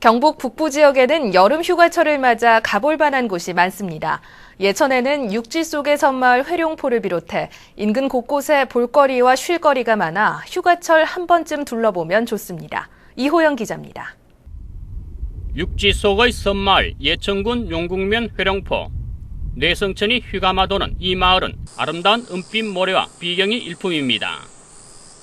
경북 북부 지역에는 여름 휴가철을 맞아 가볼 만한 곳이 많습니다. 예천에는 육지 속의 섬마을 회룡포를 비롯해 인근 곳곳에 볼거리와 쉴거리가 많아 휴가철 한 번쯤 둘러보면 좋습니다. 이호영 기자입니다. 육지 속의 섬마을 예천군 용국면 회룡포 뇌성천이 휴가마 도는 이 마을은 아름다운 은빛 모래와 비경이 일품입니다.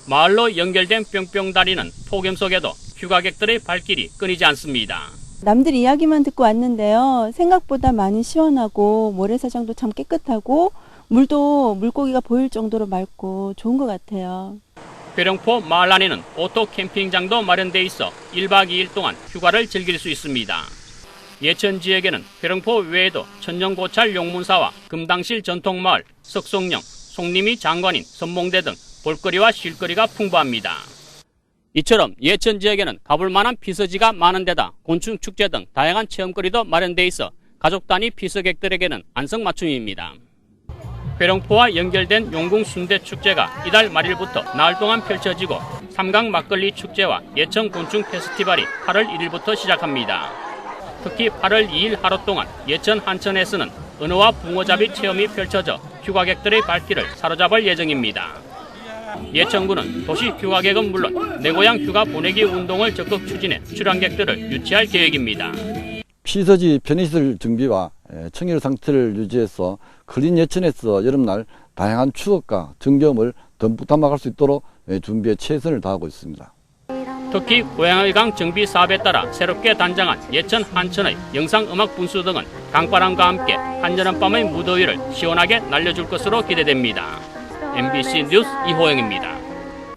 마을로 연결된 뿅뿅다리는 폭염 속에도 휴가객들의 발길이 끊이지 않습니다. 남들 이야기만 듣고 왔는데요. 생각보다 많이 시원하고 모래사장도 참 깨끗하고 물도 물고기가 보일 정도로 맑고 좋은 것 같아요. 회룡포 마을 안에는 오토 캠핑장도 마련돼 있어 1박 2일 동안 휴가를 즐길 수 있습니다. 예천 지역에는 회룡포 외에도 천년고찰 용문사와 금당실 전통마을, 석송령, 송림이 장관인 선봉대 등 볼거리와 쉴거리가 풍부합니다. 이처럼 예천 지역에는 가볼 만한 피서지가 많은 데다 곤충 축제 등 다양한 체험거리도 마련돼 있어 가족 단위 피서객들에게는 안성맞춤입니다. 회룡포와 연결된 용궁 순대 축제가 이달 말일부터 나흘 동안 펼쳐지고 삼강 막걸리 축제와 예천 곤충 페스티벌이 8월 1일부터 시작합니다. 특히 8월 2일 하루 동안 예천 한천에서는 은어와 붕어잡이 체험이 펼쳐져 휴가객들의 발길을 사로잡을 예정입니다. 예천군은 도시 휴가객은 물론 내 고향 휴가 보내기 운동을 적극 추진해 출항객들을 유치할 계획입니다. 피서지 편의시설 정비와 에, 청결 상태를 유지해서 클린 예천에서 여름날 다양한 추억과 즐거움을 듬뿍 담아갈 수 있도록 에, 준비에 최선을 다하고 있습니다. 특히 고양의 강 정비 사업에 따라 새롭게 단장한 예천 한천의 영상음악 분수 등은 강바람과 함께 한여름 밤의 무더위를 시원하게 날려줄 것으로 기대됩니다. MBC 뉴스 이호영입니다.